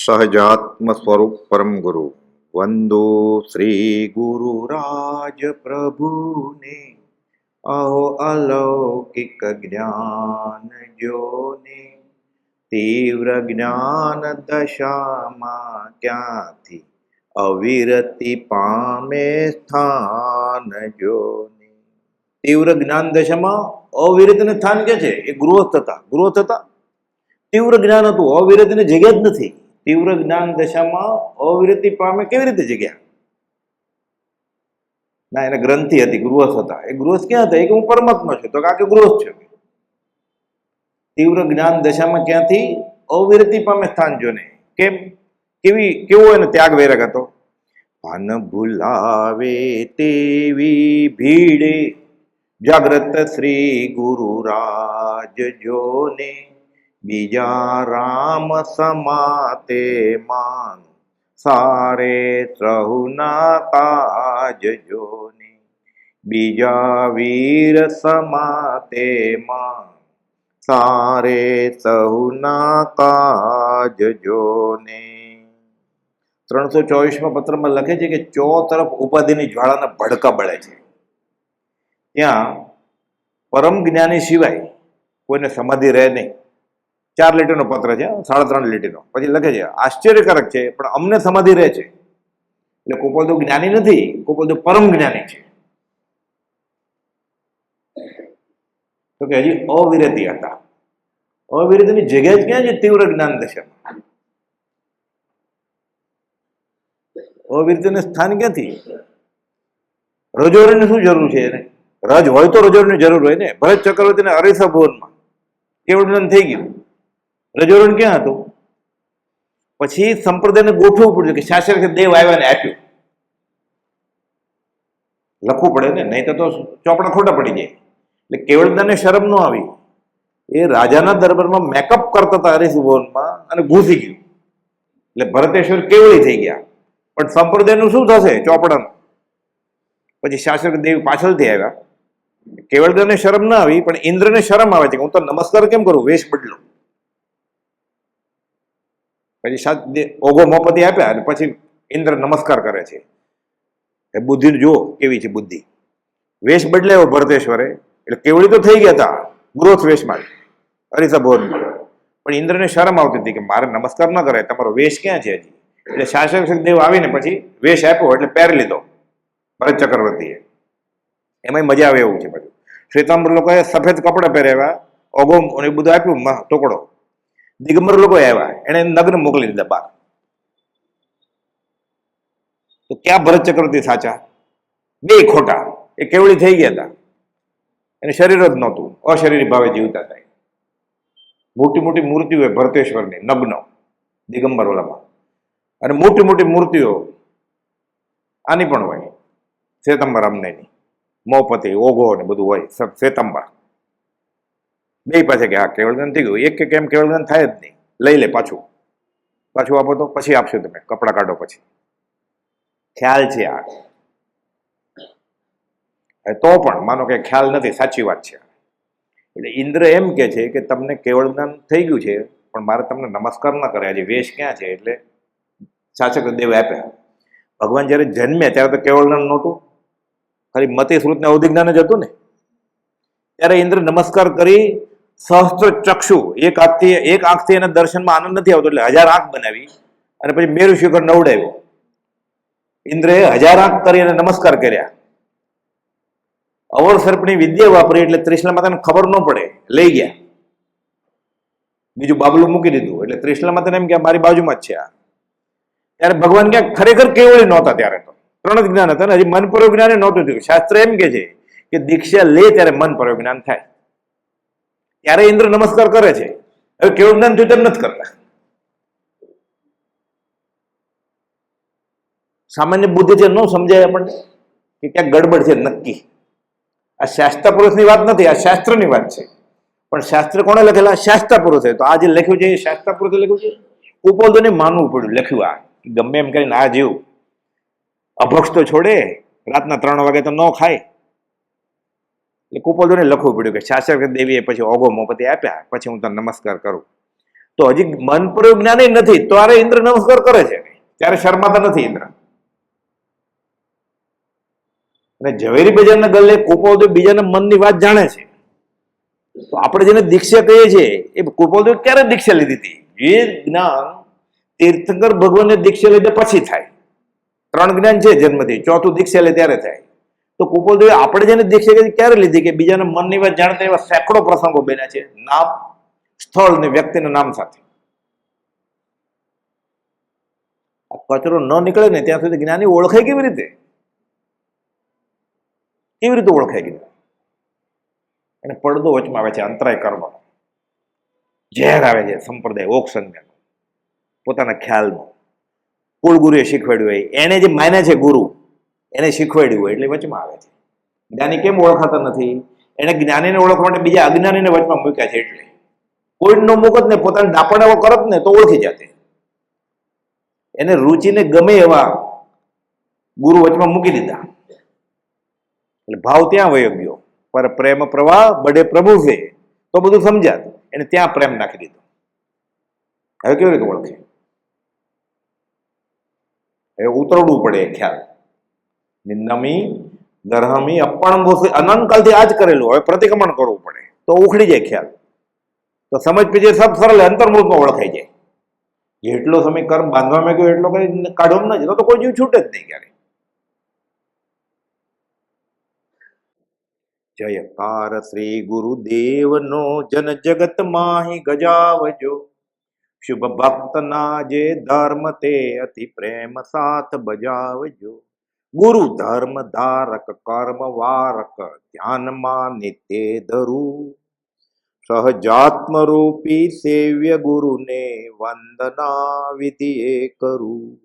સહજાત્મ સ્વરૂપ પરમ ગુરુ વંદો શ્રી ગુરુ રાજ પ્રભુને અહો અલૌકિક જ્ઞાન જોને તીવ્ર જ્ઞાન દશામાં ક્યાંથી અવિરતિ પામે સ્થાન જોને તીવ્ર જ્ઞાન દશામાં અવિરતિને સ્થાન કે છે એ ગૃહસ્થ હતા ગૃહસ્થ હતા તીવ્ર જ્ઞાન હતું અવિરતિને જગ્યા જ નથી તીવ્ર જ્ઞાન દશામાં અવિરતિ પામે કેવી રીતે જગ્યા? ના, એને ગ્રંથિ હતી, ગૃહસ્થ હતા. એ ગૃહસ્થ ક્યાં હતા? એ કે હું પરમાત્મા છું. તો કે ગૃહસ્થ છે. તીવ્ર જ્ઞાન દશામાં ક્યાંથી? અવિરતિ પામે સ્થાન જોને કેમ? કેવી, કેવો એને ત્યાગ વૈરાગ હતો? ભાન ભૂલાવે તેવી ભીડે, જાગ્રત શ્રી ગુરુ રાજ જોને બીજા રામ સમાતે માન, સારે ત્રહુના કાજ જોને. બીજા વીર સમાતે માન, સારે સહુના કાજ જોને. ત્રણસો ચોવીસમાં પત્રમાં લખે છે કે ચો તરફ ઉપાધિની જ્વાળાના ભડકા બળે છે. ત્યાં પરમ જ્ઞાની સિવાય કોઈને સમાધિ રહે નહીં. ચાર લીટીનો પત્ર છે, સાડા ત્રણ લીટીનો પછી લખે છે, આશ્ચર્યકારક છે, પણ અમને સમાધિ રહે છે. એટલે કોપલદેવ જ્ઞાની નથી કોપલદેવ પરમ જ્ઞાની છે. તો કે હજી અવિરતી હતા. અવિરતીની જગ્યા જ ક્યાં છે, તીવ્ર જ્ઞાન દશામાં અવિરતીને સ્થાન ક્યાંથી? રજોરીની શું જરૂર છે એને? રજ હોય તો રજોરીની જરૂર હોય ને? ભરત ચક્રવર્તીને અરીસા ભુવનમાં. કેવળ જ્ઞાન થઈ ગયું? રજોરણ ક્યાં હતું? પછી સંપ્રદાયને ગોઠવવું પડ્યું કે શાસક દેવ આવ્યા ને આપ્યું. લખવું પડે ને, નહીં તો ચોપડા ખોટા પડી જાય. એટલે કેવળદાને શરમ ન આવી. એ રાજાના દરબારમાં મેકઅપ કરતા હતા હરીશ અને ઘૂસી ગયું. એટલે ભરતેશ્વર કેવળી થઈ ગયા. પણ સંપ્રદાયનું શું થશે ચોપડાનું? પછી શાસક દેવ પાછળથી આવ્યા. કેવળદાને શરમ ન આવી, પણ ઇન્દ્રને શરમ આવે છે કે હું તો નમસ્કાર કેમ કરું? વેશ બદલો. પછી સાત ઓઘો મોપતિ આપ્યા અને પછી ઇન્દ્ર નમસ્કાર કરે છે. એ બુદ્ધિ જુઓ કેવી છે બુદ્ધિ. વેશ બદલાયો ભરતેશ્વરે. એટલે કેવડી તો થઈ ગયા હતા ગ્રોથ વેશમાં હરિસભોનમાં પણ ઇન્દ્રને શરમ આવતી હતી કે મારે નમસ્કાર ન કરે તમારો વેશ ક્યાં છે હજી? એટલે શાસક દેવ આવીને પછી વેશ આપ્યો એટલે પહેરી લીધો. ભરત ચક્રવર્તીએ. એમાંય મજા આવે એવું છે બધું. શ્વેતાંબર લોકોએ સફેદ કપડાં પહેરાવ્યા ઓગો અને બધું આપ્યું ટુકડો. દિગંબર લોકો આવ્યા. એને નગ્ન મોકલી દીધા બાર. તો ક્યાં ભરત ચક્રવર્તી સાચા? બે ખોટા. એ કેવડી થઈ ગયા હતા. એને શરીર જ નહોતું. અશરીરી ભાવે જીવતા હતા મોટી મોટી મૂર્તિઓ હોય ભરતેશ્વરની, નગ્ન દિગંબર ઓલામાં અને મોટી મોટી મૂર્તિઓ આની પણ હોય. શ્વેતંબર અમનેની મોપતિ, ઓઘો ને બધું હોય. શ્વેતંબર બે પાસે કે હા કેવળદાન થઈ ગયું. એક કે કેમ કેવળદાન થાય જ નહીં. લઈ લે પાછું. પાછું આપો તો પછી આપશો તમે, કપડાં કાઢો પછી. ખ્યાલ છે આ. તો પણ માનો કે ખ્યાલ નથી, સાચી વાત છે એટલે ઇન્દ્ર એમ કે છે કે તમને કેવળદાન થઈ ગયું છે, પણ મારે તમને નમસ્કાર ન કર્યા આજે વેશ ક્યાં છે? એટલે શાસક દેવ આપ્યા ભગવાન જ્યારે જન્મ્યા, ત્યારે તો કેવળદાન નહોતું. ખાલી મતિ શ્રુતને અવધિ અવધિજ્ઞાન જ હતું ને. ત્યારે ઇન્દ્ર નમસ્કાર કરી સહસ્ત્ર ચક્ષુ, એક આંખથી એક આંખથી એના દર્શનમાં આનંદ નથી આવતો એટલે હજાર આંખ બનાવી અને પછી મેરુ શિખર નવડાવ્યો. ઇન્દ્રએ હજાર આંખ કરી અને નમસ્કાર કર્યા. અવર સર્પની વિદ્યા વાપરી એટલે ત્રિશલા માતાને ખબર ન પડે, લઈ ગયા. બીજું બાબલું મૂકી દીધું, એટલે ત્રિશલા માતાને એમ કે મારી બાજુમાં જ છે આ. ત્યારે ભગવાન ક્યાંક ખરેખર કેવળી નહોતા ત્યારે તો. ત્રણ જ જ્ઞાન હતા ને, હજી મન પર નહોતું થયું. શાસ્ત્ર એમ કે છે કે દીક્ષા લે ત્યારે મન પર થાય. ત્યારે ઇન્દ્ર નમસ્કાર કરે છે. હવે કેવું જ્ઞાન થયું તેમ નથી કરતા. સામાન્ય બુદ્ધિથી ન સમજાય આપણને કે ક્યાંક ગડબડ છે નક્કી. આ શાસ્ત્ર પુરુષની વાત નથી, આ શાસ્ત્રની વાત છે. પણ શાસ્ત્ર કોણે લખેલા? શાસ્ત્ર પુરુષે. તો આ જે લખ્યું છે, એ શાસ્ત્ર પુરુષે લખ્યું છે? ઉપોદને માનવું પડ્યું, લખ્યું આ. ગમે એમ કરીને આ જેવું. અભક્ષ તો છોડે, રાતના ત્રણ વાગે તો ન ખાય. એટલે કુપોદોને લખવું પડ્યું કે શાસક દેવીએ પછી ઓગો મોપતિ આપ્યા, પછી હું તને નમસ્કાર કરું. તો હજી મન જ્ઞાને નથી નથી ત્યારે ઇન્દ્ર નમસ્કાર કરે છે. ત્યારે શરમાતા નથી ઇન્દ્ર. અને ઝવેરી બજારના ગલ્લે કૃપાલદેવ બીજાના મનની વાત જાણે છે. તો આપણે જેને દીક્ષા કહીએ છીએ, એ કૃપાલદેવ ક્યારે દીક્ષા લીધી હતી? એ જ્ઞાન તીર્થંકર ભગવાનને દીક્ષા લીધે પછી થાય. ત્રણ જ્ઞાન છે જન્મથી, ચોથું દીક્ષા લે ત્યારે થાય. તો કૃપાલદેવે આપણે જેને દીક્ષા ક્યારે લીધી કે બીજાને મનની વાત જાણતા એવા સેંકડો પ્રસંગો બન્યા છે. નામ, સ્થળ ને વ્યક્તિના નામ સાથે. કચરો ન નીકળે ને ત્યાં સુધી જ્ઞાની ઓળખાય કેવી રીતે? કેવી રીતે ઓળખાય ગયું એને પડદો વચમાં આવે છે, અંતરાય કર્મ ઝેર આવે છે, સંપ્રદાય ઓક્ષંજ્ઞાન પોતાના ખ્યાલનો. કુળ ગુરુએ શીખવાડ્યું હોય. એને જે માન્યા છે ગુરુ એને શીખવાડ્યું હોય એટલે વચમાં આવે છે. જ્ઞાની કેમ ઓળખાતા નથી? એને જ્ઞાનીને ઓળખવા માટે બીજા અજ્ઞાનીને વચમાં મૂક્યા છે એટલે. કોઈ નો મૂકત ને પોતાના દાપડાઓ કરત ને તો ઓળખી જાતે. એને રુચિને ગમે એવા ગુરુ વચમાં મૂકી દીધા. એટલે ભાવ ત્યાં વયો ગયો. પર પ્રેમ પ્રવાહ, બડે પ્રભુ છે તો બધું સમજાત. એને ત્યાં પ્રેમ નાખી દીધો. હવે કેવી રીતે ઓળખે? હવે ઉતરવું પડે ખ્યાલ. નિંદમી, ગરહમી અપણ અનંતકાલથી આ જ કરેલું હવે પ્રતિક્રમણ કરવું પડે. તો ઉખડી જાય ખ્યાલ. તો સમજ પછી સબ સરળ અંતર્મુખમાં ઓળખાઈ જાય. જેટલો સમય કર્મ બાંધવામાં ગયો એટલો કઈ કાઢવામાં ન જતો તો કોઈ જીવ છૂટે જ નહીં ક્યારે. જયકાર શ્રી ગુરુદેવનો જન જગત માહી ગજાવજો. શુભ ભક્ત ના જે ધર્મ તે અતિ પ્રેમ સાથ બજાવજો. ગુરુ ધર્મ ધારક, કર્મ વારક, ધ્યાનમાં નિત્ય ધરું. સહજાત્મ રૂપી સેવ્ય ગુરુને વંદના વિધિએ કરું.